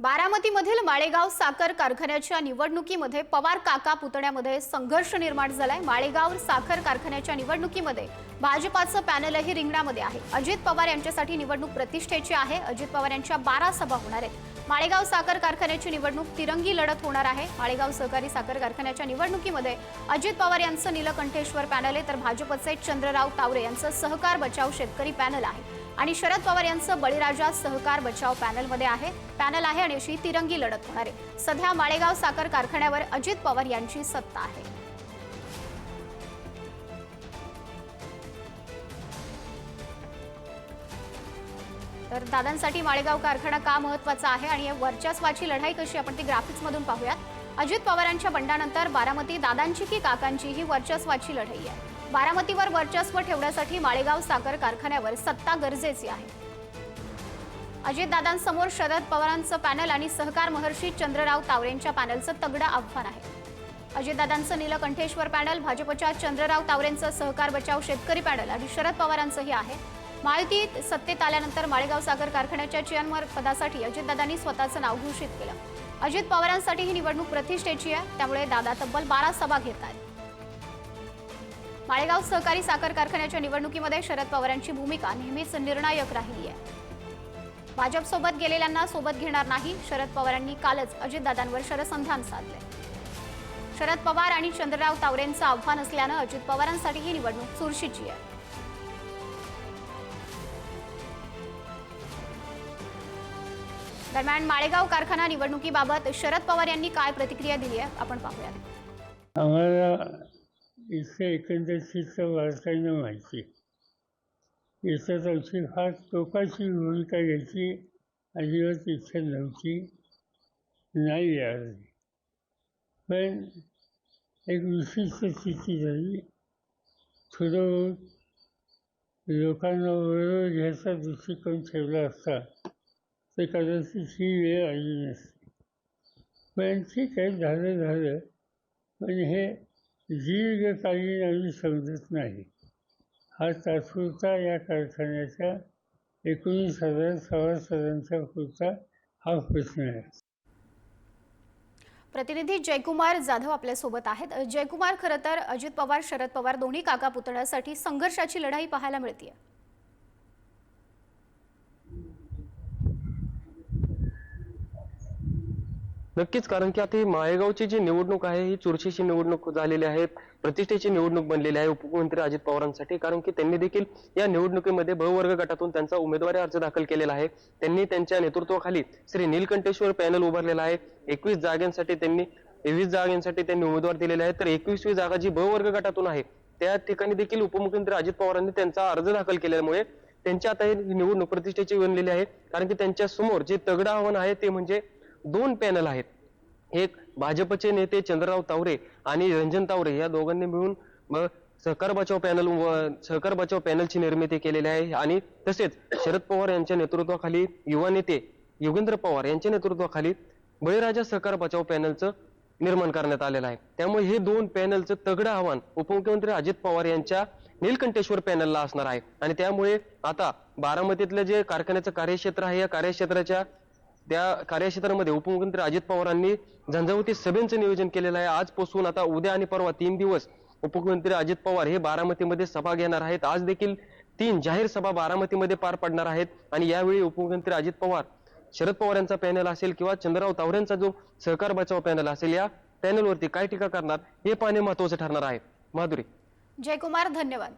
बारामतीमधील माळेगाव साखर कारखान्याच्या निवडणुकीमध्ये पवार काका पुतण्यामध्ये संघर्ष निर्माण झालाय. माळेगाव साखर कारखान्याच्या निवडणुकीमध्ये भाजपाचं पॅनलही रिंगणामध्ये आहे. अजित पवार यांच्यासाठी निवडणूक प्रतिष्ठेची आहे. अजित पवार यांच्या बारा सभा होणार आहेत. माळेगाव साखर कारखान्याची निवडणूक तिरंगी लढत होणार आहे. माळेगाव सहकारी साखर कारखान्याच्या निवडणुकीमध्ये अजित पवार यांचं नीलकंठेश्वर पॅनल आहे. तर भाजपचे चंद्रराव तावरे यांचं सहकार बचाव शेतकरी पॅनल आहे. आणि शरद पवार यांचं बळीराजा सहकार बचाव पॅनलमध्ये आहे. पॅनल आहे आणि अशी तिरंगी लढत होणार आहे. सध्या माळेगाव साखर कारखान्यावर अजित पवार यांची सत्ता आहे. तर दादांसाठी माळेगाव कारखाना का महत्त्वाचा आहे आणि या वर्चस्वाची लढाई कशी आपण ती ग्राफिक्स मधून पाहूयात. अजित पवारांच्या बंडानंतर बारामती दादांची की काकांची ही वर्चस्वाची लढाई आहे. बारामतीवर वर्चस्व ठेवण्यासाठी माळेगाव साखर कारखान्यावर सत्ता गरजेची आहे. अजितदादांसमोर शरद पवारांचं पॅनल आणि सहकार महर्षी चंद्रराव तावरेंच्या पॅनलचं तगडं आव्हान आहे. अजितदादांचं नीलकंठेश्वर पॅनल भाजपच्या चंद्रराव तावरेंचं सहकार बचाव शेतकरी पॅनल आणि शरद पवारांचंही आहे. माहितीत सत्तेत आल्यानंतर माळेगाव साखर कारखान्याच्या चेअरमन पदासाठी अजितदादांनी स्वतःचं नाव घोषित केलं. अजित पवारांसाठी ही निवडणूक प्रतिष्ठेची आहे. त्यामुळे दादा तब्बल बारा सभा घेत आहेत. माळेगाव सहकारी साखर कारखान्याच्या निवडणुकीमध्ये शरद पवारांची भूमिका नेहमीच निर्णायक राहिली आहे. भाजपसोबत गेलेल्यांना सोबत घेणार नाही. शरद पवारांनी कालच अजितदादांवर शरसंधान साधले शरद पवार आणि चंद्रराव तावरेंचं आव्हान असल्यानं अजित पवारांसाठी ही निवडणूक चुरशीची आहे. दरम्यान माळेगाव कारखाना निवडणुकीबाबत शरद पवार यांनी काय प्रतिक्रिया दिली आहे? आपण पाहूया आम्हाला इथं एकंदरीतचा वार्ता न माहिती. याच्यात आमची फार टोकाची भूमिका घ्यायची अजिबात इच्छा नव्हती. नाही यावी पण एक विशिष्ट स्थिती झाली. थोडं लोकांना बरोबर घ्यायचा दृष्टिकोन ठेवला असता. तर कदाचित ही वेळ आली नसती. पण ठीक आहे झालं झालं पण हे दीर्घकालीन आम्ही समजत नाही. हा तात्पुरता या कारखान्याच्या एकोणीस हजार सभासदांचा पुरता हा प्रश्न आहे. प्रतिनिधी जयकुमार जाधव आपल्यासोबत आहेत. जयकुमार खरं तर अजित पवार शरद पवार दोन्ही काका पुतण्यासाठी संघर्षाची लढाई पाहायला मिळते नक्कीच कारण की आता ही माळेगावची जी निवडणूक आहे ही चुरशीची निवडणूक झालेली आहे प्रतिष्ठेची निवडणूक बनलेली आहे उपमुख्यमंत्री अजित पवारांसाठी कारण की त्यांनी देखील या निवडणुकीमध्ये बहुवर्ग गटातून त्यांचा उमेदवारी अर्ज दाखल केलेला आहे. त्यांनी त्यांच्या नेतृत्वाखाली श्री नीलकंठेश्वर पॅनल उभारलेला आहे. एकवीस जागांसाठी त्यांनी वीस जागांसाठी त्यांनी उमेदवार दिलेले आहेत. तर एकवीसवी जागा जी बहुवर्ग वर्ग गटातून आहे त्या ठिकाणी देखील उपमुख्यमंत्री अजित पवारांनी त्यांचा अर्ज दाखल केल्यामुळे त्यांची आता ही निवडणूक प्रतिष्ठेची बनलेली आहे. कारण की त्यांच्यासमोर जे तगडं आव्हान आहे ते म्हणजे दोन पॅनल आहेत. एक भाजपचे नेते चंद्रराव तावरे आणि रंजन तावरे या दोघांनी मिळून सहकार बचाव पॅनल व- सहकार बचाव पॅनलची निर्मिती केलेली आहे. आणि तसेच शरद पवार यांच्या नेतृत्वाखाली युवा नेते योगेंद्र पवार यांच्या नेतृत्वाखाली बळीराजा सहकार बचाव पॅनलचं निर्माण करण्यात आलेलं आहे. त्यामुळे हे दोन पॅनलचं तगडं आव्हान उपमुख्यमंत्री अजित पवार यांच्या नीलकंठेश्वर पॅनलला असणार आहे. आणि त्यामुळे आता बारामतीतलं जे कारखान्याचं कार्यक्षेत्र आहे या कार्यक्षेत्राच्या त्या कार्यक्षेत्रामध्ये उपमुख्यमंत्री अजित पवारांनी झंझावती सभेचं नियोजन केलेलं आहे. आजपासून आता उद्या आणि परवा तीन दिवस उपमुख्यमंत्री अजित पवार हे बारामतीमध्ये सभा घेणार आहेत. आज देखील तीन जाहीर सभा बारामतीमध्ये पार पडणार आहेत आणि यावेळी उपमुख्यमंत्री अजित पवार शरद पवार यांचा पॅनल असेल किंवा चंद्रराव तावरेंचा जो सहकार बचाव पॅनल असेल या पॅनलवरती काय टीका करणार हे पाहणे महत्वाचं ठरणार आहे. माधुरी. जयकुमार धन्यवाद.